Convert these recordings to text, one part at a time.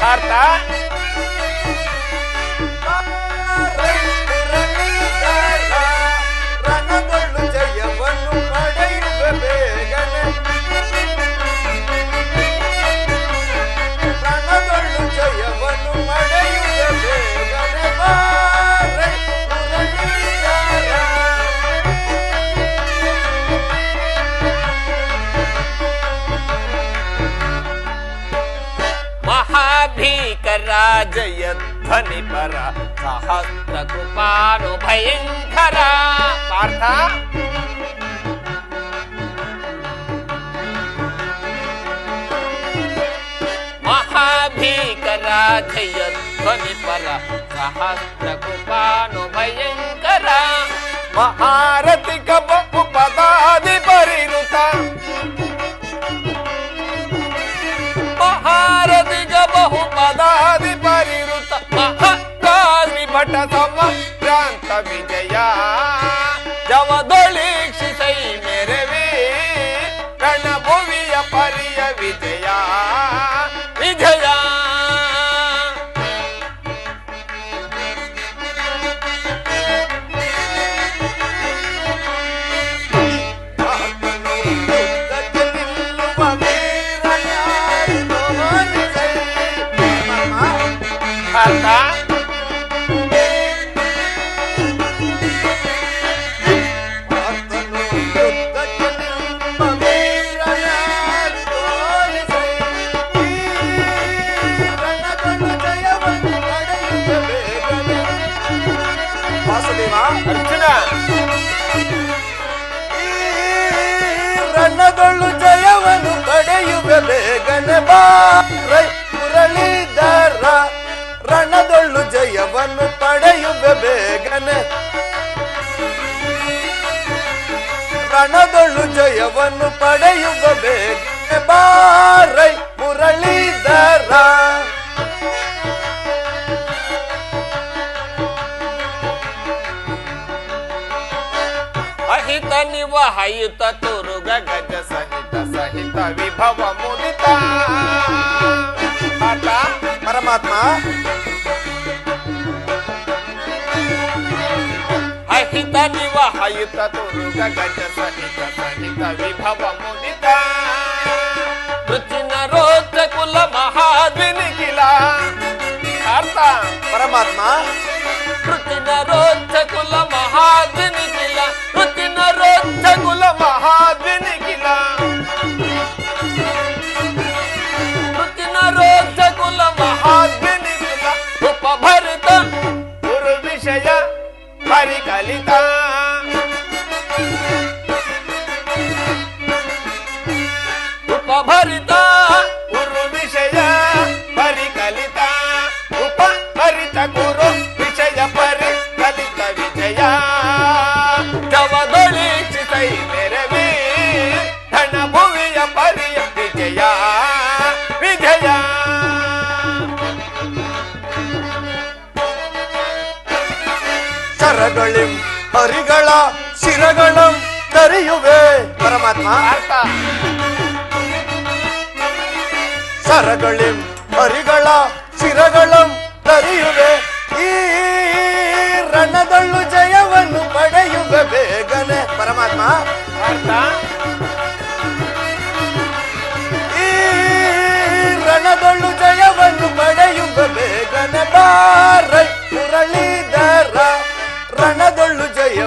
பார்த்தா? జయధ్వని పర సహస్ర కృపాను భయంకర. పార్థ? మహాభీకర జయధ్వని పర సహస్ర కృపాను భయంకర. మహారతి కపు పదాది పరిరుత మహారతి బహు పదాది పరిరుత. మహత్కాలి భట సమగ్రాంత విజయా. ಪಡೆಯುವ ಬೇಗನೆ. ರಣದೊಳು ಜಯವನ್ನು ಪಡೆಯುವ ಬೇಗನೆ. ಬಾರೈ ಮುರಳೀಧರ. ಅಹಿತ ನಿವ ಹಯುತ ತುರುಗ ಗಜ ಸಹಿತ ಸಹಿತ ವಿಭವ ಮುದಿತ. ಪರಮಾತ್ಮ. ಅಹಿತ ನಿವ ಹಯುತ ತುರುಗ ಗಜ ಸಹಿತ ಸಹಿತ ವಿಭವ ಮುದಿತ ರುಚಿನ ರೋಚ ಕುಲ ಮಹಾದ್ವಿನಿ ಕಿಲ ಅರ್ಥ ಪರಮಾತ್ಮ ರುಚಿನ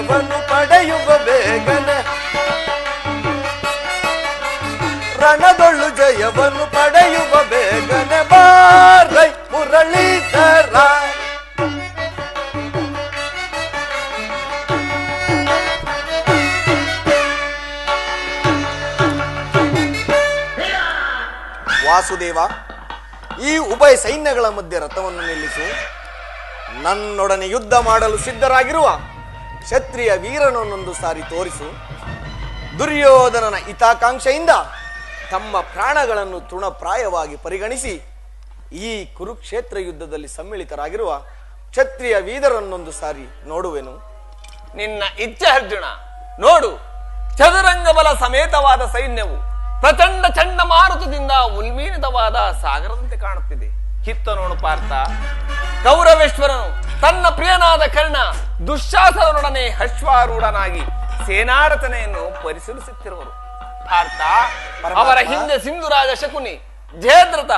ವರವನ್ನು ಪಡೆಯುವ ಬೇಗನೆ. ರಣದೊಳ್ಳು ಜಯವನ್ನು ಪಡೆಯುವ ಬೇಗನೆ. ಬಾರೈ ಮುರಳಿ ತರ ವಾಸುದೇವ, ಈ ಉಭಯ ಸೈನ್ಯಗಳ ಮಧ್ಯೆ ರಥವನ್ನು ನಿಲ್ಲಿಸಿ. ನನ್ನೊಡನೆ ಯುದ್ಧ ಮಾಡಲು ಸಿದ್ಧರಾಗಿರುವ ಕ್ಷತ್ರಿಯ ವೀರನನ್ನೊಂದು ಸಾರಿ ತೋರಿಸು. ದುರ್ಯೋಧನನ ಹಿತಾಕಾಂಕ್ಷೆಯಿಂದ ತಮ್ಮ ಪ್ರಾಣಗಳನ್ನು ತೃಣಪ್ರಾಯವಾಗಿ ಪರಿಗಣಿಸಿ ಈ ಕುರುಕ್ಷೇತ್ರ ಯುದ್ಧದಲ್ಲಿ ಸಮ್ಮಿಳಿತರಾಗಿರುವ ಕ್ಷತ್ರಿಯ ವೀರರನ್ನೊಂದು ಸಾರಿ ನೋಡುವೆನು. ನಿನ್ನ ಇಚ್ಛೆ ಅರ್ಜುನ, ನೋಡು. ಚದುರಂಗ ಬಲ ಸಮೇತವಾದ ಸೈನ್ಯವು ಪ್ರಚಂಡ ಚಂಡಮಾರುತದಿಂದ ಉಲ್ಮೀನಿತವಾದ ಸಾಗರದಂತೆ ಕಾಣುತ್ತಿದೆ. ಕಿತ್ತ ನೋಡು ಪಾರ್ಥ. ಕೌರವೇಶ್ವರನು ತನ್ನ ಪ್ರಿಯನಾದ ಕರ್ಣ ದುಶ್ಶಾಸನೊಡನೆ ಅಶ್ವಾರೂಢನಾಗಿ ಸೇನಾರಚನೆಯನ್ನು ಪರಿಶೀಲಿಸುತ್ತಿರುವರು. ಅವರ ಹಿಂದೆ ಸಿಂಧುರಾಜ ಶಕುನಿ ಜಯದ್ರತ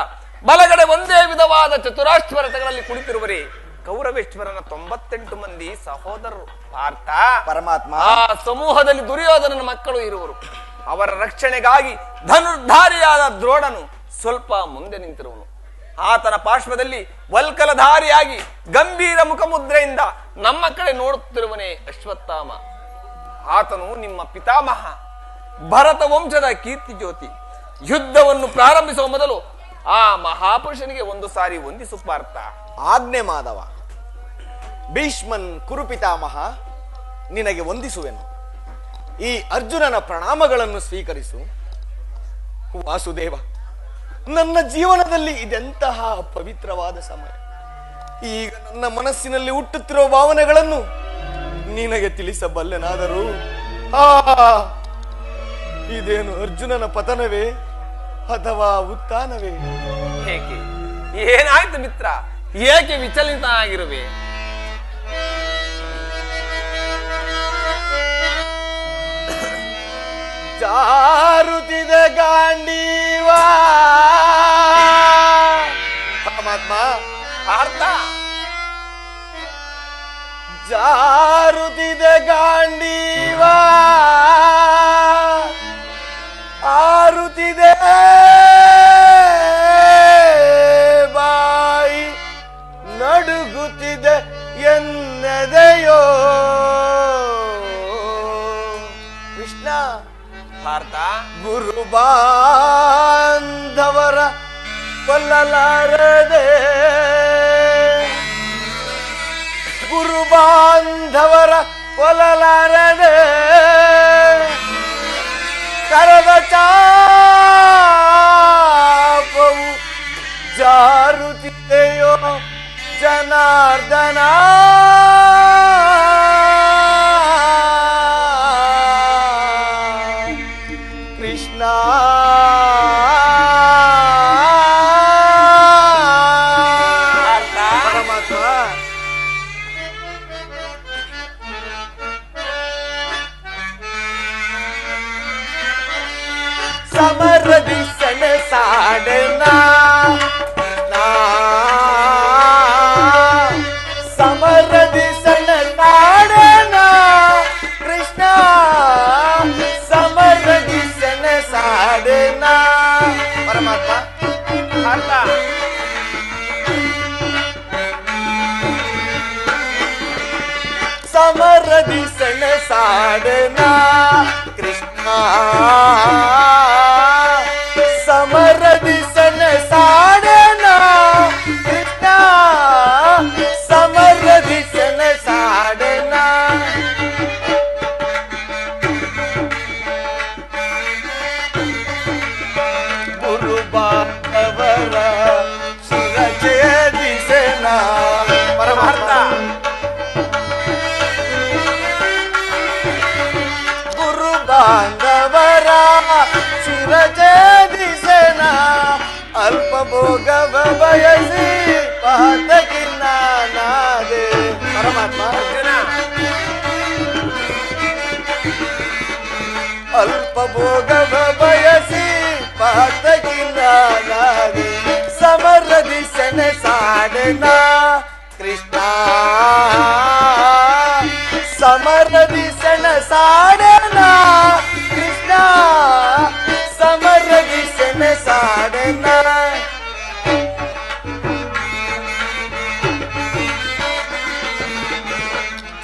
ಬಲಗಡೆ ಒಂದೇ ವಿಧವಾದ ಚತುರಾಶ್ವರಥಗಳಲ್ಲಿ ಕುಳಿತಿರುವರೇ ಕೌರವೇಶ್ವರನ ತೊಂಬತ್ತೆಂಟು ಮಂದಿ ಸಹೋದರರು. ಪಾರ್ಥ ಪರಮಾತ್ಮ ಆ ಸಮೂಹದಲ್ಲಿ ದುರ್ಯೋಧನನ ಮಕ್ಕಳು ಇರುವರು. ಅವರ ರಕ್ಷಣೆಗಾಗಿ ಧನುರ್ಧಾರಿಯಾದ ದ್ರೋಣನು ಸ್ವಲ್ಪ ಮುಂದೆ ನಿಂತಿರುವನು. ಆತನ ಪಾರ್ಶ್ವದಲ್ಲಿ ವಲ್ಕಲಧಾರಿಯಾಗಿ ಗಂಭೀರ ಮುಖಮುದ್ರೆಯಿಂದ ನಮ್ಮ ಕಡೆ ನೋಡುತ್ತಿರುವನೇ ಅಶ್ವತ್ಥಾಮ. ಆತನು ನಿಮ್ಮ ಪಿತಾಮಹ ಭರತ ವಂಶದ ಕೀರ್ತಿ ಜ್ಯೋತಿ. ಯುದ್ಧವನ್ನು ಪ್ರಾರಂಭಿಸುವ ಮೊದಲು ಆ ಮಹಾಪುರುಷನಿಗೆ ಒಂದು ಸಾರಿ ವಂದಿಸು ಪಾರ್ಥ. ಆಜ್ಞೆ ಮಾಧವ. ಭೀಷ್ಮನ್ ಕುರುಪಿತಾಮಹ ನಿನಗೆ ವಂದಿಸುವೆನು. ಈ ಅರ್ಜುನನ ಪ್ರಣಾಮಗಳನ್ನು ಸ್ವೀಕರಿಸು. ವಾಸುದೇವ. ನನ್ನ ಜೀವನದಲ್ಲಿ ಇದೆಂತಹ ಪವಿತ್ರವಾದ ಸಮಯ. ಈಗ ನನ್ನ ಮನಸ್ಸಿನಲ್ಲಿ ಹುಟ್ಟುತ್ತಿರುವ ಭಾವನೆಗಳನ್ನು ನಿನಗೆ ತಿಳಿಸಬಲ್ಲೆನಾದರೂ? ಆ ಇದೇನು ಅರ್ಜುನನ ಪತನವೇ ಅಥವಾ ಉತ್ಥಾನವೇ? ಏಕೆ? ಏನಾಯ್ತು ಮಿತ್ರ? ಏಕೆ ವಿಚಲಿತನಾಗಿರುವೆ? ಜಾರುತ್ತಿದೆ ಗಾಂಡೀವ. ಪರಮಾತ್ಮ ಅರ್ಥ? ಜಾರುತ್ತಿದೆ ಗಾಂಡೀವ. ಗುರು ಬಾಂಧವರ ಕೊಲ್ಲಲಾರದೆ ಗುರು ಬಾಂಧವರ ಕೊಲ್ಲಲಾರದೆ ಕರದ ಚಾಪವು ಜಾರುತ್ತಿದೆಯೋ ಜನಾರ್ದನ Ah! మోగవ వయసి పాతకి నానాదే పరమాత్మ అల్ప భోగవ వయసి పాతకి నానాదే సమరది సెన సాడనా కృష్ణ.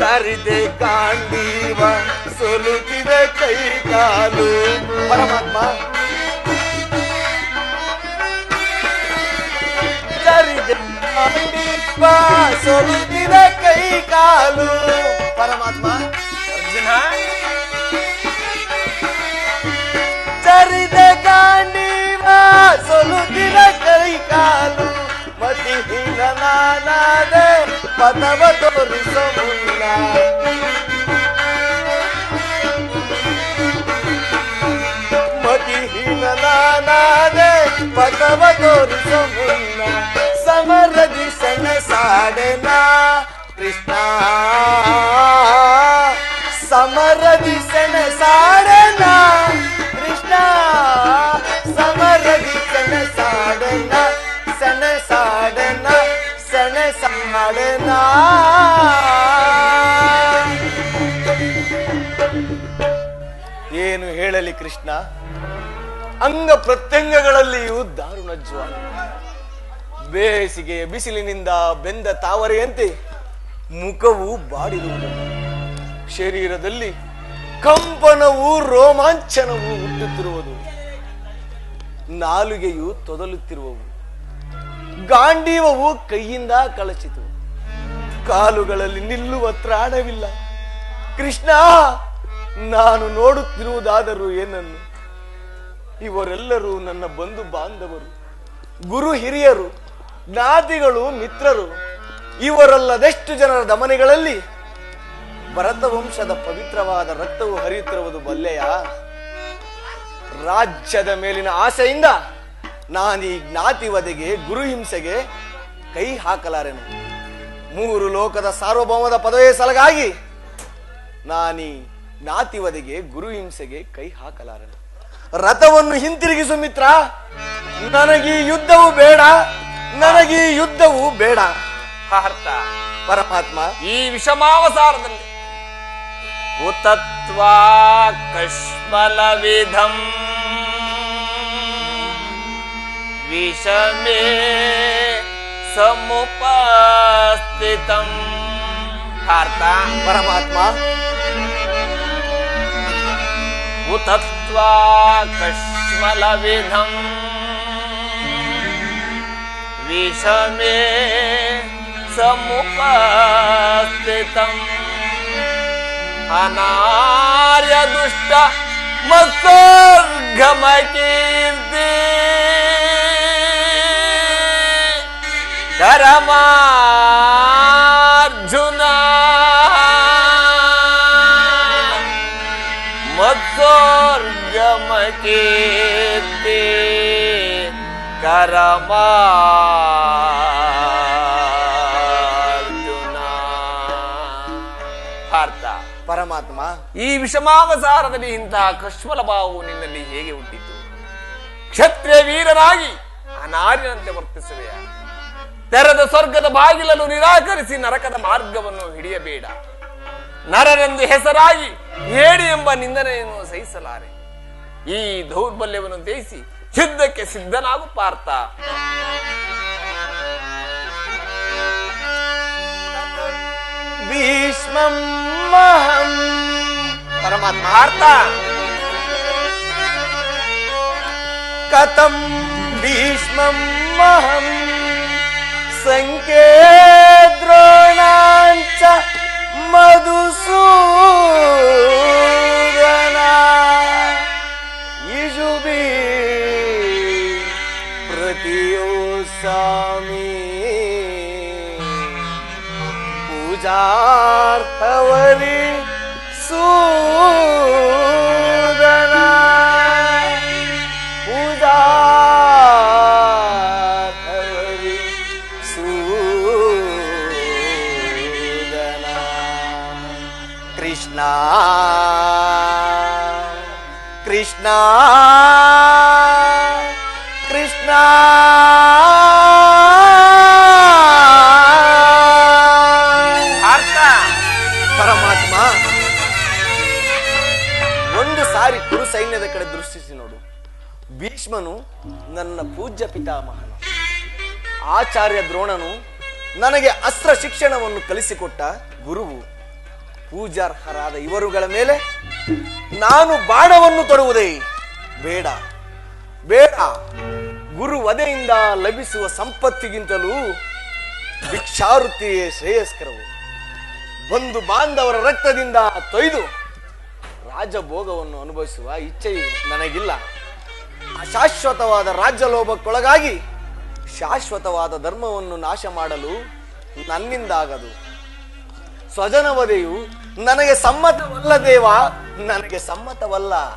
ತರಿದೆ ಕಾಂಡೀವ ಸೊಲುತ್ತಿದೆ ಕೈ ಕಾಲು ಪರಮಾತ್ಮ ಗಾಂಡೀವ ಸೊಲುತ್ತಿದ ಕೈ ಕಾಲು ಪರಮಾತ್ಮ ಅರ್ಜುನ ಚರಿದ ಗಾಂಡೀವ ಸೊಲುತ್ತಿದ ಕೈ ಕಾಲು మతిహీన నానాదే పదవ తోరిసమున్నా మతిహీన నానాదే పదవ తోరిసమున్నా సమరది సన సాడనా కృష్ణ. సమరది సన సాడనా కృష్ణ. సమరది సన సాడనా సన ಏನು ಹೇಳಲಿ ಕೃಷ್ಣ? ಅಂಗ ಪ್ರತ್ಯಂಗಗಳಲ್ಲಿಯೂ ದಾರುಣ ಜ್ವಾಲ. ಬೇಸಿಗೆಯ ಬಿಸಿಲಿನಿಂದ ಬೆಂದ ತಾವರೆಯಂತೆ ಮುಖವು ಬಾಡಿರುವುದು. ಶರೀರದಲ್ಲಿ ಕಂಪನವು ರೋಮಾಂಚನವು ಹುಟ್ಟುತ್ತಿರುವುದು. ನಾಲಿಗೆಯು ತೊದಲುತ್ತಿರುವವು. ಗಾಂಡೀವವು ಕೈಯಿಂದ ಕಳಚಿತು. ಕಾಲುಗಳಲ್ಲಿ ನಿಲ್ಲುವ ತ್ರಾಣವಿಲ್ಲ. ಕೃಷ್ಣ, ನಾನು ನೋಡುತ್ತಿರುವುದಾದರೂ ಏನನ್ನು? ಇವರೆಲ್ಲರೂ ನನ್ನ ಬಂಧು ಬಾಂಧವರು, ಗುರು ಹಿರಿಯರು, ಜ್ಞಾತಿಗಳು, ಮಿತ್ರರು. ಇವರಲ್ಲದೆಷ್ಟು ಜನರ ದಮನೆಗಳಲ್ಲಿ? ಭರತ ವಂಶದ ಪವಿತ್ರವಾದ ರಕ್ತವು ಹರಿಯುತ್ತಿರುವುದು ಬಲ್ಲೆಯ? ರಾಜ್ಯದ ಮೇಲಿನ ಆಸೆಯಿಂದ ನಾನು ಈ ಜ್ಞಾತಿ ವಧೆಗೆ ಗುರು ಹಿಂಸೆಗೆ ಕೈ ಹಾಕಲಾರೆನು? ಮೂರು ಲೋಕದ ಸಾರ್ವಭೌಮದ ಪದವೇ ಸಲಗಾಗಿ ನಾನಿ ಜ್ಞಾತಿ ವಧೆಗೆ ಗುರು ಹಿಂಸೆಗೆ ಕೈ ಹಾಕಲಾರೆನು? ರಥವನ್ನು ಹಿಂತಿರುಗಿಸು ಮಿತ್ರ. ನನಗೀ ಯುದ್ಧವು ಬೇಡ. ನನಗೀ ಯುದ್ಧವು ಬೇಡ. ಅರ್ಥ ಪರಮಾತ್ಮ. ಈ ವಿಷಮಾವಸಾರದಲ್ಲಿ ಉತತ್ವಾ ಕಶ್ಮಲ ವಿಧಂ ವಿಷಮೇ ಸಮುಪಸ್ಥಿತಂ ಪಾರ್ಥ ಪರಮಾತ್ಮ ಉತತ್ವಾ ಕಶ್ಮಲ ವಿಧಂ ವಿಷಮೇ ಸಮುಪಸ್ಥಿತಂ ಕರಮಾರ್ಜುನ ಮತ್ಸೋರ್ಗಮಕೀರ್ತಿ ಕರಮಾರ್ಜುನ ಅರ್ತ ಪರಮಾತ್ಮ. ಈ ವಿಷಮಾವಸಾರದಲ್ಲಿ ಇಂತಹ ಕಶ್ಮಲ ಭಾವವು ನಿನ್ನಲ್ಲಿ ಹೇಗೆ ಹುಟ್ಟಿತು? ಕ್ಷತ್ರಿಯ ವೀರನಾಗಿ ಅನಾರ್ಯನಂತೆ ವರ್ತಿಸುವೆಯ? ತೆರೆದ ಸ್ವರ್ಗದ ಬಾಗಿಲನ್ನು ನಿರಾಕರಿಸಿ ನರಕದ ಮಾರ್ಗವನ್ನು ಹಿಡಿಯಬೇಡ. ನರರೆಂದು ಹೆಸರಾಗಿ ಹೇಡಿ ಎಂಬ ನಿಂದನೆಯನ್ನು ಸಹಿಸಲಾರೆ. ಈ ದೌರ್ಬಲ್ಯವನ್ನು ಜಯಿಸಿ ಯುದ್ಧಕ್ಕೆ ಸಿದ್ಧನಾಗು ಪಾರ್ಥ. ಭೀಷ್ಮಂ ಮಹಂ. ಪರಮಾತ್ಮ ಕಥಂ ಭೀಷ್ಮಂ ಮಹಂ. संके द्रोणांचा मधुसूदना. इजुबी प्रतियोसामी. पूजार्थवली सू ಕೃಷ್ಣ ಕೃಷ್ಣ ಅರ್ಥ ಪರಮಾತ್ಮ. ಒಂದು ಸಾರಿ ಕುರು ಸೈನ್ಯದ ಕಡೆ ದೃಷ್ಟಿಸಿ ನೋಡು. ಭೀಷ್ಮನು ನನ್ನ ಪೂಜ್ಯ ಪಿತಾಮಹನು. ಆಚಾರ್ಯ ದ್ರೋಣನು ನನಗೆ ಅಸ್ತ್ರ ಶಿಕ್ಷಣವನ್ನು ಕಲಿಸಿಕೊಟ್ಟ ಗುರುವು ಪೂಜಾರ್ಹರಾದ ಇವರುಗಳ ಮೇಲೆ ನಾನು ಬಾಣವನ್ನು ತೊಡುವುದೇ ಬೇಡ. ಬೇಡ. ಗುರು ವಧೆಯಿಂದ ಲಭಿಸುವ ಸಂಪತ್ತಿಗಿಂತಲೂ ಭಿಕ್ಷಾವೃತ್ತಿಯೇ ಶ್ರೇಯಸ್ಕರವು. ಬಂಧು ಬಾಂಧವರ ರಕ್ತದಿಂದ ತೊಯ್ದು ರಾಜಭೋಗವನ್ನು ಅನುಭವಿಸುವ ಇಚ್ಛೆ ನನಗಿಲ್ಲ. ಶಾಶ್ವತವಾದ ರಾಜ್ಯ ಲೋಭಕ್ಕೊಳಗಾಗಿ ಶಾಶ್ವತವಾದ ಧರ್ಮವನ್ನು ನಾಶ ಮಾಡಲು ನನ್ನಿಂದಾಗದು. ಸ್ವಜನ ವಧೆಯು ನನಗೆ ಸಮ್ಮತವಲ್ಲ ದೇವ ನನಗೆ ಸಮ್ಮತವಲ್ಲ.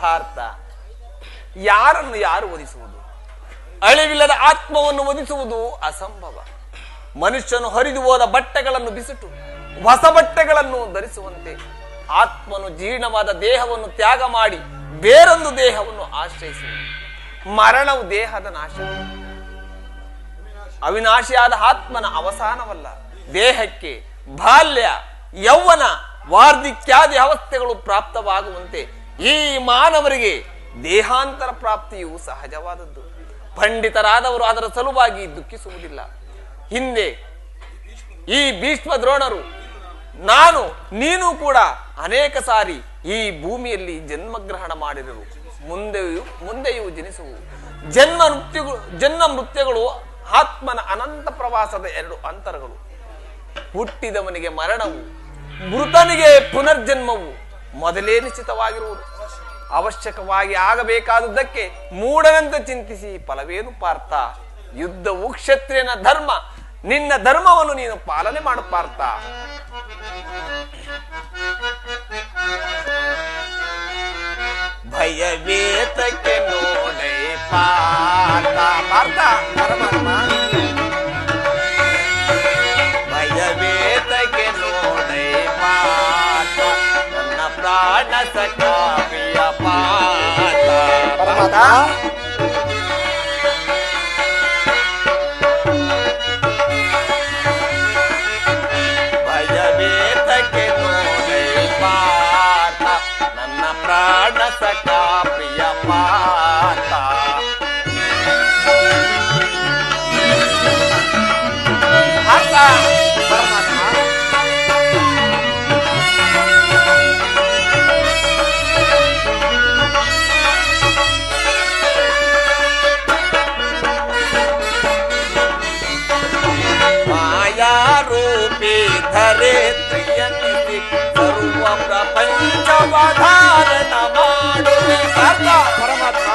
ಭಾರತ. ಯಾರನ್ನು ಯಾರು ಒದಿಸುವುದು ಅಳಿವಿಲ್ಲದ ಆತ್ಮವನ್ನು ಒದಿಸುವುದು ಅಸಂಭವ. ಮನುಷ್ಯನು ಹರಿದು ಹೋದ ಬಟ್ಟೆಗಳನ್ನು ಬಿಸಿಟು, ಹೊಸ ಬಟ್ಟೆಗಳನ್ನು ಧರಿಸುವಂತೆ ಆತ್ಮನು ಜೀರ್ಣವಾದ ದೇಹವನ್ನು ತ್ಯಾಗ ಮಾಡಿ ಬೇರೊಂದು ದೇಹವನ್ನು ಆಶ್ರಯಿಸುವುದು. ಮರಣವು ದೇಹದ ನಾಶ. ಅವಿನಾಶಿಯಾದ ಆತ್ಮನ ಅವಸಾನವಲ್ಲ. ದೇಹಕ್ಕೆ ಬಾಲ್ಯ, ಯೌವನ ವಾರ್ಧಿಕ್ಯಾದಿ ಅವಸ್ಥೆಗಳು ಪ್ರಾಪ್ತವಾಗುವಂತೆ ಈ ಮಾನವರಿಗೆ ದೇಹಾಂತರ ಪ್ರಾಪ್ತಿಯು ಸಹಜವಾದದ್ದು. ಪಂಡಿತರಾದವರು ಅದರ ಸಲುವಾಗಿ ದುಃಖಿಸುವುದಿಲ್ಲ. ಹಿಂದೆ ಈ ಭೀಷ್ಮ ದ್ರೋಣರು, ನಾನು, ನೀನು ಕೂಡ ಅನೇಕ ಸಾರಿ ಈ ಭೂಮಿಯಲ್ಲಿ ಜನ್ಮಗ್ರಹಣ ಮಾಡಿದರು. ಮುಂದೆಯೂ ಮುಂದೆಯೂ ಜನಿಸುವು. ಜನ್ಮ ನೃತ್ಯಗಳು ಜನ್ಮ ನೃತ್ಯಗಳು ಆತ್ಮನ ಅನಂತ ಪ್ರವಾಸದ ಎರಡು ಅಂತರಗಳು. ಹುಟ್ಟಿದವನಿಗೆ ಮರಣವು ಮೃತನಿಗೆ ಪುನರ್ಜನ್ಮವು ಮೊದಲೇ ನಿಶ್ಚಿತವಾಗಿರುವುದು. ಅವಶ್ಯಕವಾಗಿ ಆಗಬೇಕಾದದ್ದಕ್ಕೆ ಮೂಢವೆಂದು ಚಿಂತಿಸಿ ಫಲವೇನು ಪಾರ್ಥ? ಯುದ್ಧವು ಕ್ಷತ್ರಿಯನ ಧರ್ಮ, ನಿನ್ನ ಧರ್ಮವನ್ನು ನೀನು ಪಾಲನೆ ಮಾಡು ಪಾರ್ಥ. ಭಯವೇತಕ್ಕೆ ನೋಡೇ ಪಾರ್ಥ. ಪಾರ್ಥ ಪರಮಾತ್ಮ ಪ್ರಾಣ ಸಖಾಪಿಯ ಪಾರ್ಥ ಪರಮಾತ್ಮ ಭಯವೇತಕ್ಕೆ ನೋಡೈ ಮಾಡುವೆ ಪಾರ್ಥ ಪರಮಾತ್ಮ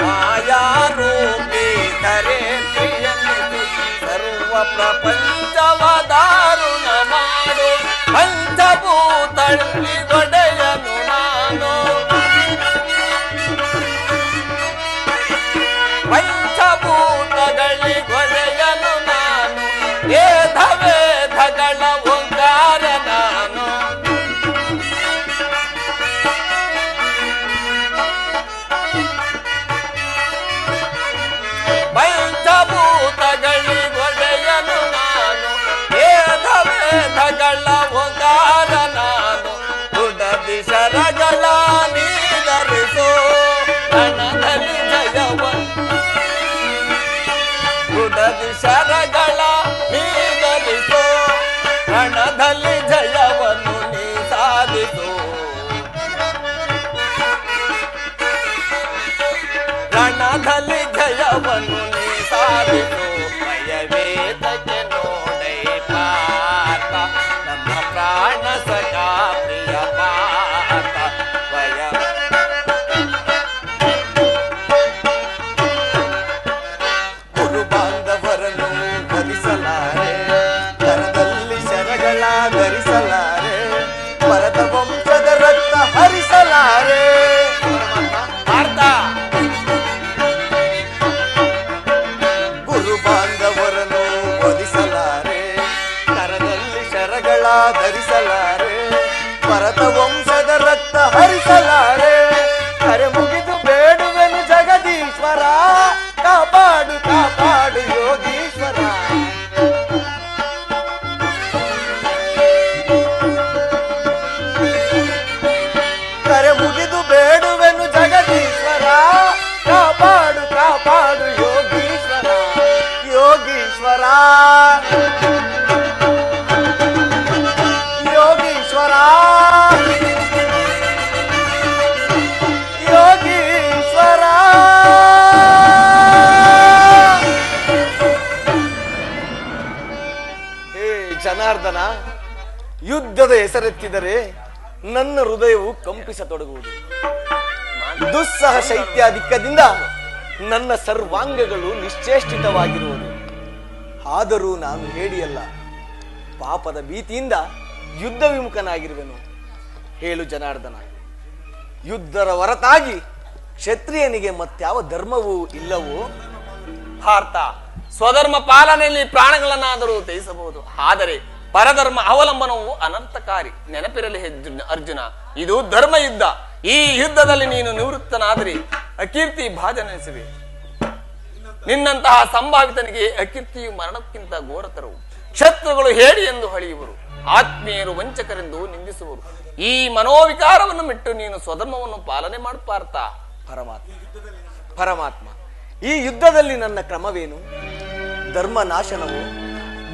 ಮಾಯಾರೂಪಿ ಧರೇತ್ರಿಯನ್ನಿಸಿ ಸರ್ವ ಪ್ರಪಂಚವಧಾರುಣ ಮಾಡು ಪಂಚಭೂತಳ್ಳಿ ಒಡೆಯನು ನಾನು ಪಂಚಭೂತಗಳಿಗೊಡೆಯನು ನಾನು ವೇದ ವೇದಗಳ ದುಡದಿ ಜನಾರ್ದನ ಯುದ್ಧದ ಹೆಸರೆತ್ತಿದರೆ ನನ್ನ ಹೃದಯವು ಕಂಪಿಸತೊಡಗುವುದು. ದುಸ್ಸಹ ಶೈತ್ಯಾಧಿಕದಿಂದ ನನ್ನ ಸರ್ವಾಂಗಗಳು ನಿಶ್ಚೇಷ್ಟಿತವಾಗಿರುವುದು. ಆದರೂ ನಾನು ಹೇಳಿಯಲ್ಲ, ಪಾಪದ ಭೀತಿಯಿಂದ ಯುದ್ಧ ವಿಮುಖನಾಗಿರುವೆನು. ಹೇಳು ಜನಾರ್ದನ, ಯುದ್ಧರ ಹೊರತಾಗಿ ಕ್ಷತ್ರಿಯನಿಗೆ ಮತ್ಯಾವ ಧರ್ಮವೂ ಇಲ್ಲವೋ? ಭಾರತ ಸ್ವಧರ್ಮ ಪಾಲನೆಯಲ್ಲಿ ಪ್ರಾಣಗಳನ್ನಾದರೂ ತ್ಯಜಿಸಬಹುದು. ಆದರೆ ಪರಧರ್ಮ ಅವಲಂಬನವು ಅನಂತಕಾರಿ. ನೆನಪಿರಲಿ ಅರ್ಜುನ ಇದು ಧರ್ಮ ಯುದ್ಧ. ಈ ಯುದ್ಧದಲ್ಲಿ ನೀನು ನಿವೃತ್ತನಾದರೆ. ಅಕೀರ್ತಿ ಭಾಜನಿಸುವೆ ನಿನ್ನಂತಹ ಸಂಭಾವಿತನಿಗೆ ಅಕೀರ್ತಿಯು ಮರಣಕ್ಕಿಂತ ಘೋರತರು ಶತ್ರುಗಳು ಹೇಳಿ ಎಂದು ಹಳೆಯುವರು. ಆತ್ಮೀಯರು ವಂಚಕರೆಂದು ನಿಂದಿಸುವರು. ಈ ಮನೋವಿಕಾರವನ್ನು ಬಿಟ್ಟು ನೀನು ಸ್ವಧರ್ಮವನ್ನು ಪಾಲನೆ ಮಾಡ ಪಾರ್ಥ. ಪರಮಾತ್ಮ. ಪರಮಾತ್ಮ. ಈ ಯುದ್ಧದಲ್ಲಿ ನನ್ನ ಕ್ರಮವೇನು? ಧರ್ಮ ನಾಶನವೋ?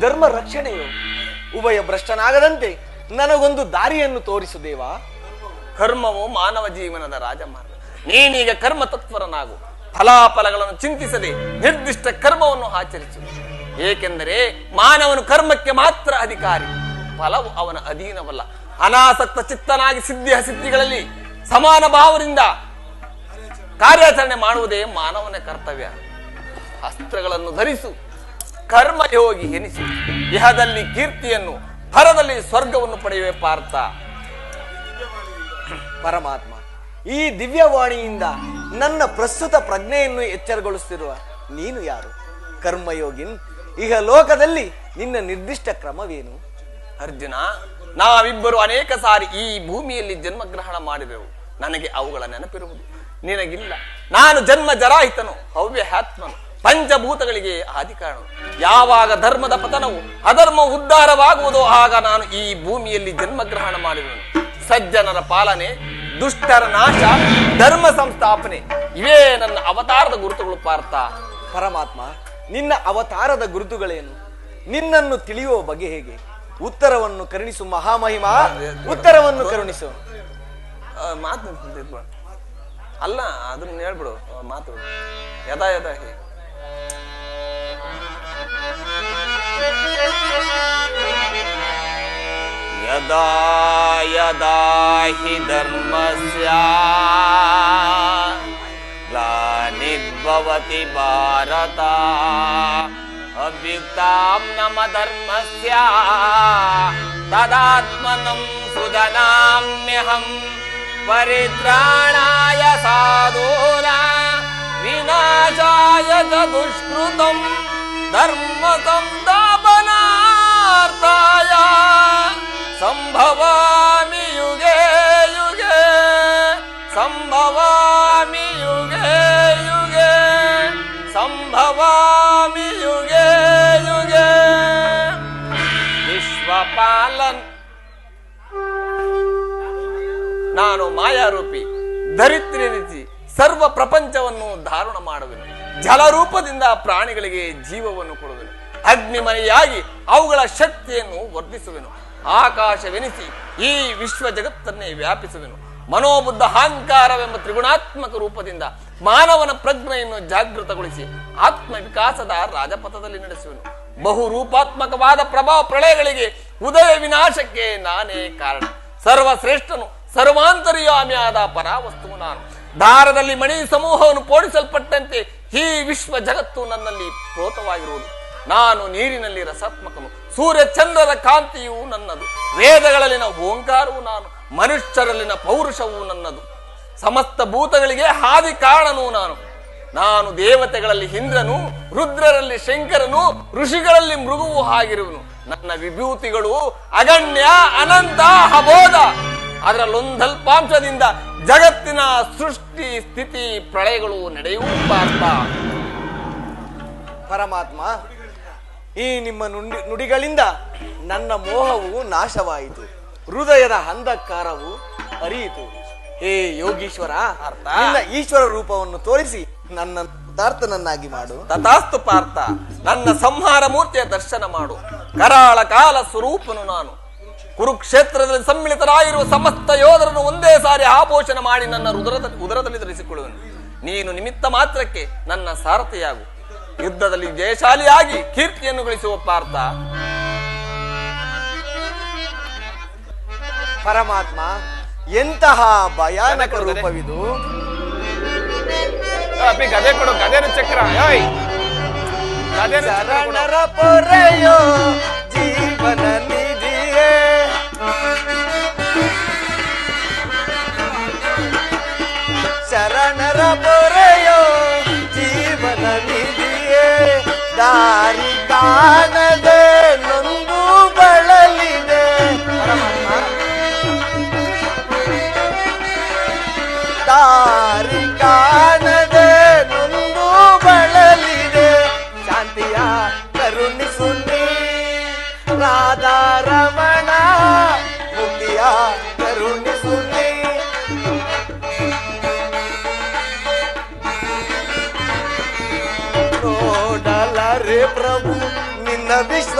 ಧರ್ಮ ರಕ್ಷಣೆಯೋ? ಉಭಯ ಭ್ರಷ್ಟನಾಗದಂತೆ ನನಗೊಂದು ದಾರಿಯನ್ನು ತೋರಿಸು ದೇವ ಕರ್ಮವು ಮಾನವ ಜೀವನದ ರಾಜಮಾರ್ಗ. ನೀನೀಗ ಕರ್ಮ ತತ್ವರನಾಗು ಫಲಾಫಲಗಳನ್ನು ಚಿಂತಿಸದೆ ನಿರ್ದಿಷ್ಟ ಕರ್ಮವನ್ನು ಆಚರಿಸು. ಏಕೆಂದರೆ ಮಾನವನು ಕರ್ಮಕ್ಕೆ ಮಾತ್ರ ಅಧಿಕಾರಿ. ಫಲವು ಅವನ ಅಧೀನವಲ್ಲ. ಅನಾಸಕ್ತ ಚಿತ್ತನಾಗಿ ಸಿದ್ಧಿ ಸಿದ್ಧಿಗಳಲ್ಲಿ ಸಮಾನ ಭಾವದಿಂದ ಕಾರ್ಯಾಚರಣೆ ಮಾಡುವುದೇ ಮಾನವನ ಕರ್ತವ್ಯ. ಅಸ್ತ್ರಗಳನ್ನು ಧರಿಸು. ಕರ್ಮಯೋಗಿ ಎನಿಸಿ, ಇಹದಲ್ಲಿ ಕೀರ್ತಿಯನ್ನು ಪರದಲ್ಲಿ ಸ್ವರ್ಗವನ್ನು ಪಡೆಯುವೆ ಪಾರ್ಥ. ಪರಮಾತ್ಮ, ಈ ದಿವ್ಯವಾಣಿಯಿಂದ ನನ್ನ ಪ್ರಸ್ತುತ ಪ್ರಜ್ಞೆಯನ್ನು ಎಚ್ಚರಗೊಳಿಸುತ್ತಿರುವ ನೀನು ಯಾರು? ಕರ್ಮಯೋಗಿನ್ ಈಗ ಲೋಕದಲ್ಲಿ ನಿನ್ನ ನಿರ್ದಿಷ್ಟ ಕ್ರಮವೇನು? ಅರ್ಜುನ, ನಾವಿಬ್ಬರು ಅನೇಕ ಸಾರಿ ಈ ಭೂಮಿಯಲ್ಲಿ ಜನ್ಮಗ್ರಹಣ ಮಾಡಿದೆವು. ನನಗೆ ಅವುಗಳ ನೆನಪಿರುವುದು. ನಿನಗಿಲ್ಲ. ನಾನು ಜನ್ಮ ಜರಾಹಿತನು ಹವ್ಯಹಾತ್ಮನು. ಪಂಚಭೂತಗಳಿಗೆ ಆದಿಕಾರನು ಯಾವಾಗ ಧರ್ಮದ ಪತನವು ಅಧರ್ಮ ಉದ್ಧಾರವಾಗುವುದೋ ಆಗ ನಾನು ಈ ಭೂಮಿಯಲ್ಲಿ ಜನ್ಮಗ್ರಹಣ ಮಾಡಿರುವನು. ಸಜ್ಜನರ ಪಾಲನೆ ದುಷ್ಟರ ನಾಶ ಧರ್ಮ ಸಂಸ್ಥಾಪನೆ ಇವೇ ನನ್ನ ಅವತಾರದ ಗುರುತುಗಳು ಪಾರ್ಥ. ಪರಮಾತ್ಮ ನಿನ್ನ ಅವತಾರದ ಗುರುತುಗಳೇನು? ನಿನ್ನನ್ನು ತಿಳಿಯುವ ಬಗೆ ಹೇಗೆ? ಉತ್ತರವನ್ನು ಕರುಣಿಸು ಮಹಾಮಹಿಮ ಉತ್ತರವನ್ನು ಕರುಣಿಸು. ಮಾತು ಅಲ್ಲ ಅದನ್ನ ಹೇಳ್ಬಿಡು ಮಾತು. ಯದಾ ಯದಾ यदा यदा हि धर्मस्या भारत अभ्युक्तां नम नमधर्मस्या तदात्मनं सुदनाम्यहम् परित्राणाय साधु। ಸಾಧೂನ ವಿನಾಶಾಯ ಚ ದುಷ್ಕೃತಂ ಧರ್ಮ ಸಂಸ್ಥಾಪನಾರ್ಥಾಯ ಸಂಭವಾಮಿ ಯುಗೆ ಯುಗೆ ಸಂಭವಾಮಿ ಯುಗೆ ಯುಗೆ ಸಂಭವಾಮಿ ಯುಗೆ ಯುಗೆ ವಿಶ್ವಪಾಲನ್ ನಾನು ಮಾಯಾರೂಪಿ ಧರಿತ್ರಿ ರೀತಿ ಸರ್ವ ಪ್ರಪಂಚವನ್ನು ಧಾರಣ ಮಾಡುವೆನು. ಜಲರೂಪದಿಂದ ಪ್ರಾಣಿಗಳಿಗೆ ಜೀವವನ್ನು ಕೊಡುವೆನು. ಅಗ್ನಿಮಯಾಗಿ ಅವುಗಳ ಶಕ್ತಿಯನ್ನು ವರ್ಧಿಸುವೆನು. ಆಕಾಶವೆನಿಸಿ ಈ ವಿಶ್ವ ಜಗತ್ತನ್ನೇ ವ್ಯಾಪಿಸುವೆನು. ಮನೋಬುದ್ಧ ಅಹಂಕಾರವೆಂಬ ತ್ರಿಗುಣಾತ್ಮಕ ರೂಪದಿಂದ ಮಾನವನ ಪ್ರಜ್ಞೆಯನ್ನು ಜಾಗೃತಗೊಳಿಸಿ ಆತ್ಮ ವಿಕಾಸದ ರಾಜಪಥದಲ್ಲಿ ನಡೆಸುವೆನು. ಬಹು ರೂಪಾತ್ಮಕವಾದ ಪ್ರಭಾವ ಪ್ರಳಯಗಳಿಗೆ ಉದಯ ವಿನಾಶಕ್ಕೆ ನಾನೇ ಕಾರಣ. ಸರ್ವಶ್ರೇಷ್ಠನು, ಸರ್ವಾಂತರ್ಯಾಮಿಯಾದ ಪರಾವಸ್ತುವು ನಾನು. ದಾರದಲ್ಲಿ ಮಣಿ ಸಮೂಹವನ್ನು ಪೋಣಿಸಲ್ಪಟ್ಟಂತೆ ಈ ವಿಶ್ವ ಜಗತ್ತು ನನ್ನಲ್ಲಿ ಪ್ರೋತವಾಗಿರುವುದು. ನಾನು ನೀರಿನಲ್ಲಿ ರಸಾತ್ಮಕನು. ಸೂರ್ಯ ಚಂದ್ರರ ಕಾಂತಿಯು ನನ್ನದು. ವೇದಗಳಲ್ಲಿನ ಓಂಕಾರವು ನಾನು. ಮನುಷ್ಯರಲ್ಲಿನ ಪೌರುಷವು ನನ್ನದು. ಸಮಸ್ತ ಭೂತಗಳಿಗೆ ಹಾದಿ ಕಾರಣನು ನಾನು. ನಾನು ದೇವತೆಗಳಲ್ಲಿ ಇಂದ್ರನು, ರುದ್ರರಲ್ಲಿ ಶಂಕರನು, ಋಷಿಗಳಲ್ಲಿ ಮೃಗುವು ಆಗಿರುವನು. ನನ್ನ ವಿಭೂತಿಗಳು ಅಗಣ್ಯ, ಅನಂತ ಅಬೋಧ ಅದರಲ್ಲೊಂದಲ್ಪಾಂಶದಿಂದ ಜಗತ್ತಿನ ಸೃಷ್ಟಿ ಸ್ಥಿತಿ ಪ್ರಳಯಗಳು ನಡೆಯುವ ಪಾರ್ಥ ಪರಮಾತ್ಮ ಈ ನಿಮ್ಮ ನುಡಿ ನುಡಿಗಳಿಂದ ನನ್ನ ಮೋಹವು ನಾಶವಾಯಿತು. ಹೃದಯದ ಅಂಧಕಾರವು ಅರಿಯಿತು. ಹೇ ಯೋಗೀಶ್ವರ ಅರ್ಥ? ನಿನ್ನ ಈಶ್ವರ ರೂಪವನ್ನು ತೋರಿಸಿ ನನ್ನ ಪದಾರ್ಥನನ್ನಾಗಿ ಮಾಡು. ತಥಾಸ್ತು ಪಾರ್ಥ ನನ್ನ ಸಂಹಾರ ಮೂರ್ತಿಯ ದರ್ಶನ ಮಾಡು. ಕರಾಳ ಕಾಲ ಸ್ವರೂಪನು ನಾನು. ಕುರುಕ್ಷೇತ್ರದಲ್ಲಿ ಸಮ್ಮಿಳಿತರಾಗಿರುವ ಸಮಸ್ತ ಯೋಧರನ್ನು ಒಂದೇ ಸಾರಿ ಆಪೋಷಣ ಮಾಡಿ ನನ್ನ ರುದ್ರದಲ್ಲಿ ಉದರದಲ್ಲಿ ಧರಿಸಿಕೊಳ್ಳುವನು. ನೀನು ನಿಮಿತ್ತ ಮಾತ್ರಕ್ಕೆ ನನ್ನ ಸಾರಥಿಯಾಗು. ಯುದ್ಧದಲ್ಲಿ ಜಯಶಾಲಿಯಾಗಿ ಕೀರ್ತಿಯನ್ನು ಗಳಿಸುವ ಪಾರ್ಥ. ಪರಮಾತ್ಮ ಎಂತಹ ಭಯಾನಕ ರೂಪವಿದು? ಗದೆ ಕೊಡು ಗದೆ ಚಕ್ರ. ಗದೆ. ಜೀವನ ಶರಣರ ಪೊರೆಯೋ ಜೀವನ ನಿಧಿಯೇ ದಾರಿ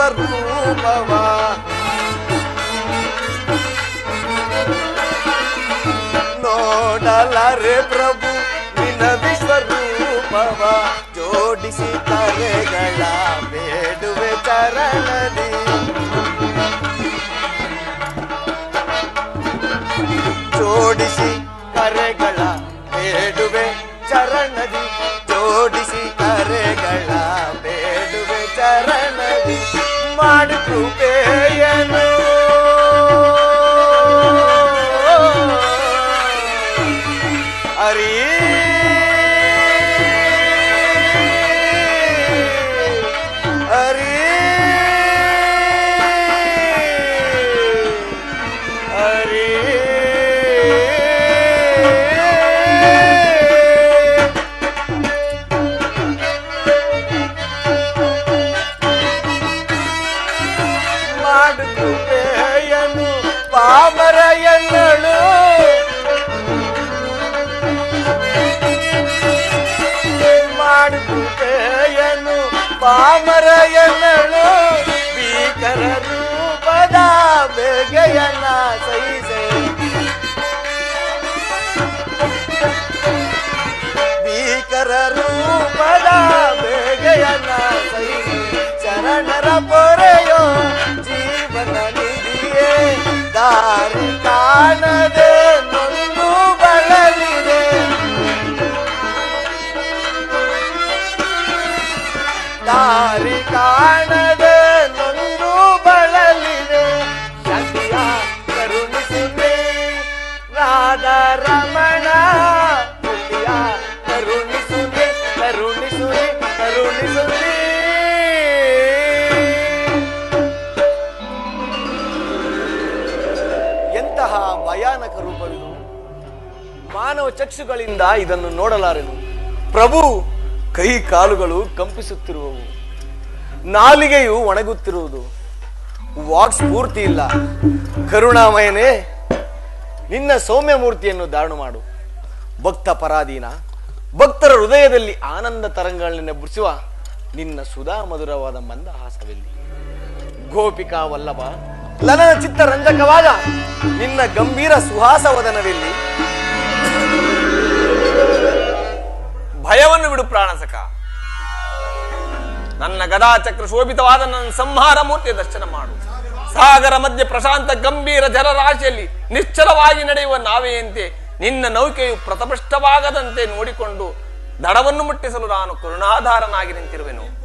ನಿನ್ನ ವಿಶ್ವರೂಪವ ನೋಡಲರೆ ಪ್ರಭು ನಿನ್ನ ವಿಶ್ವರೂಪವ ಜೋಡಿಸಿ ಕರೆಗಳ ಬೇಡುವೆ ಚರಣದಿ ಜೋಡಿಸಿ ಕರೆಗಳ ಬೇಡುವೆ ಚರಣದಿ ಜೋಡಿಸಿ ಮಾಡಿ ಕೃಪೆಯನು ಕೃಪೆಯನು ಪಾಮರ ಎನ್ನಳು ಭೀಕರ ರೂಪದ ಬೇಗೆಯನ್ನ ಸಹಿಸೆ ಭೀಕರ ರೂಪದ ಬೇಗೆಯನ್ನ ಸಹಿಸೆ ಶರಣರ ಪೊರೆಯೋ ಜೀವನ ನಿಧಿಯೇ ದಾರಿ ಕಾಣದೆ ದಾರಿ ಕಾಣದೆ ನೊಂದು ಬಳಲಿದೆ. ಶಾಂತಿಯ ಕರುಣಿಸುವೆ ರಾಧಾರಮಣ ಮುಕ್ತಿಯ ಕರುಣಿಸುವೆ ಕರುಣಿಸುವೆ ಕರುಣಿಸುವೆ. ಎಂತಹ ಭಯಾನಕ ರೂಪವಿದು ಮಾನವ ಚಕ್ಷುಗಳಿಂದ ಇದನ್ನು ನೋಡಲಾರೆನು ಪ್ರಭು ಕೈ ಕಾಲುಗಳು ಕಂಪಿಸುತ್ತಿರುವವು. ನಾಲಿಗೆಯು ಒಣಗುತ್ತಿರುವುದು. ವಾಕ್ ಸ್ಫೂರ್ತಿ ಇಲ್ಲ. ಕರುಣಾಮಯನೇ, ನಿನ್ನ ಸೌಮ್ಯ ಮೂರ್ತಿಯನ್ನು ಧಾರಣ ಮಾಡು. ಭಕ್ತ ಪರಾಧೀನ, ಭಕ್ತರ ಹೃದಯದಲ್ಲಿ ಆನಂದ ತರಂಗಗಳನ್ನು ಬುರಿಸುವ ನಿನ್ನ ಸುಧಾ ಮಧುರವಾದ ಮಂದಹಾಸವೆಲ್ಲಿ. ಗೋಪಿಕಾ ವಲ್ಲಭ, ಲಲನ ಚಿತ್ತ ರಂಜಕವಾದ ನಿನ್ನ ಗಂಭೀರ ಸುಹಾಸ ಭಯವನ್ನು ಬಿಡು ಪ್ರಾಣಸಕ. ನನ್ನ ಗದಾ ಚಕ್ರ ಶೋಭಿತವಾದ ನನ್ನ ಸಂಹಾರ ಮೂರ್ತಿಯ ದರ್ಶನ ಮಾಡು. ಸಾಗರ ಮಧ್ಯೆ ಪ್ರಶಾಂತ ಗಂಭೀರ ಜಲರಾಶಿಯಲ್ಲಿ ನಿಶ್ಚಲವಾಗಿ ನಡೆಯುವ ನಾವೆಯಂತೆ ನಿನ್ನ ನೌಕೆಯು ಪ್ರತಪೃಷ್ಟವಾಗದಂತೆ ನೋಡಿಕೊಂಡು ದಡವನ್ನು ಮುಟ್ಟಿಸಲು ನಾನು ಕರುಣಾಧಾರನಾಗಿ ನಿಂತಿರುವೆನು.